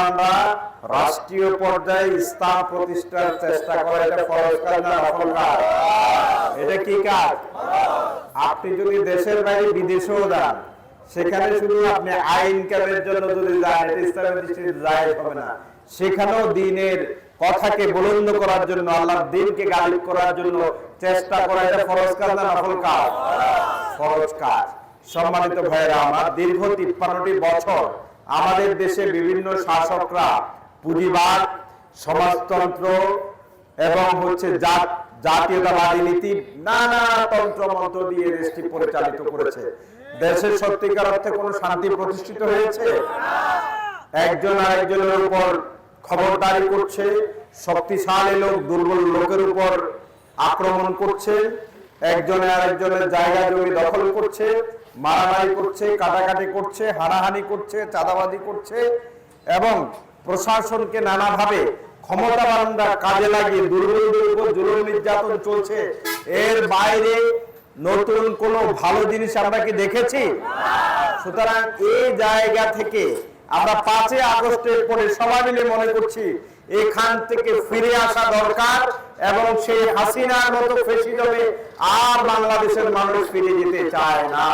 মুসলমানরা রাষ্ট্রীয় পর্যায়ে ইসলাম প্রতিষ্ঠার চেষ্টা করে, এটা কি কাজ? আপনি যদি দেশের বাইরে বিদেশেও যান, সেখানে শুধু আপনি আইন কামের জন্য যদি যান সেখানেও দিনের কথাকে বুলন্দ করার জন্য, আল্লাহর দিনকে গালিব করার জন্য চেষ্টা করা, এটা ফরজ কাজ না নকল কাজ? ফরজ কাজ। সম্মানিত ভাইয়েরা, আমার দীর্ঘ তিপ্পান্নটি বছর আমাদের দেশে বিভিন্ন শাসকরা পুঁজিবাদ, সমাজতন্ত্র এবং হচ্ছে জাত, জাতীয়তাবাদী নীতি, নানা তন্ত্র মন্ত্র দিয়ে দেশটি পরিচালিত করেছে। দেশের সত্যিকার অর্থে কোনো শান্তি প্রতিষ্ঠিত হয়েছে? একজন আরেকজনের উপর খবরদারি করছে, শক্তিশালী লোক, দুর্বল লোকের উপর আক্রমণ করছে, একজনে আরেকজনের জায়গা জমি দখল করছে মারামারি করছে, কাটাকাটি করছে, হানাহানি করছে চাঁদাবাদি করছে এবং প্রশাসনকে নানাভাবে ক্ষমতাবানরা কাজে লাগিয়ে দুর্বলদের উপর জুলুম নির্যাতন চলছে। এর বাইরে নতুন কোনো ভালো জিনিস আমরা কি দেখেছি? সুতরাং এই জায়গা থেকে আমরা পাঁচই আগস্টের পরে সবাই মিলে মনে করছি এখান থেকে ফিরে আসা দরকার এবং সেই হাসিনার মতো ফেসিজমে আর বাংলাদেশের মানুষ ফিরে যেতে চায় না।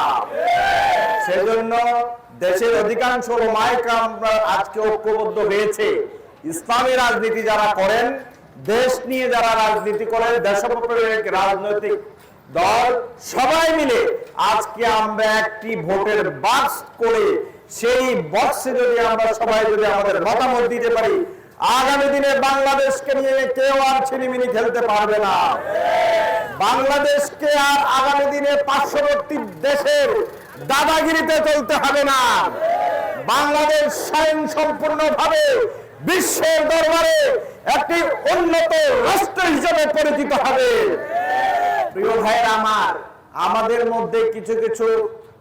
সেজন্য দেশের অধিকাংশ মাইকামরা আজকে ঐক্যবদ্ধ হয়েছে। ইসলামী রাজনীতি যারা করেন, দেশ নিয়ে যারা রাজনীতি করেন দেশপ্রেমিক রাজনৈতিক দল, সবাই মিলে আজকে আমরা একটি ভোটের বাক্স করে সেই বক্সে যদি আমরা সবাই যদি আমাদের মতামত দিতে পারি, আগামী দিনে বাংলাদেশকে নিয়ে কেউ আর ছিনিমিনি খেলতে পারবে না। বাংলাদেশকে আর আগামী দিনে পার্শ্ববর্তী দেশের দাদাগিরিতে চলতে হবে না। বাংলাদেশ স্বয়ং সম্পূর্ণভাবে বিশ্বের দরবারে একটি উন্নত রাষ্ট্র হিসেবে পরিচিত হবে। প্রিয় ভাইয়ের আমার, আমাদের মধ্যে কিছু কিছু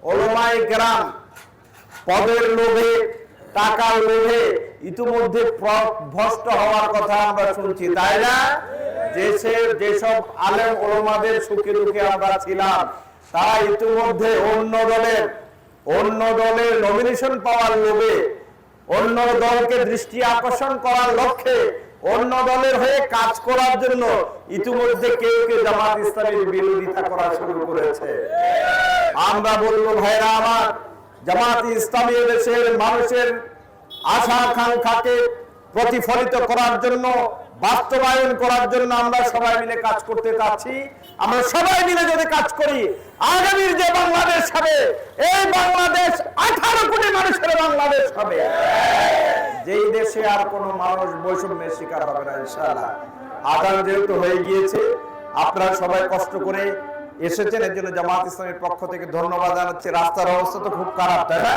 ওলমাই গ্রাম পদের লোভে, টাকার লোভে ইতিমধ্যে ভ্রষ্ট হওয়ার কথা আমরা শুনছি, তাই না? দেশের যেসব আলেম ওলমাদের সুখে দুঃখে আমরা ছিলাম, তারা ইতিমধ্যে অন্য দলের অন্য দলের নমিনেশন পাওয়ার লোভে, অন্য দলকে দৃষ্টি আকর্ষণ করার লক্ষ্যে, অন্য দলের হয়ে কাজ করার জন্য ইতিমধ্যে কেউ কেউ জামাত ইসলামের বিরোধিতা করা শুরু করেছে। আমরা বলব, ভাইরা আমার জামাত ইসলামী দেশের মানুষের আশা আকাঙ্ক্ষাকে প্রতিফলিত করার জন্য, বাস্তবায়ন করার জন্য আমরা সবাই মিলে কাজ করতে চাচ্ছি। আমরা সবাই মিলে যদি কাজ করি, আগামীর যে বাংলাদেশ হবে, এই বাংলাদেশ আঠারো কোটি মানুষের বাংলাদেশ হবে। যেই দেশে আর কোনো মানুষ বৈষম্যের শিকার হবে না, ইনশাআল্লাহ। আদান যেহেতু হয়ে গিয়েছে, আপনারা সবাই কষ্ট করে এসেছেন, এর জন্য জামাত ইসলামের পক্ষ থেকে ধন্যবাদ জানাচ্ছি। রাস্তার অবস্থা তো খুব খারাপ, তাই না?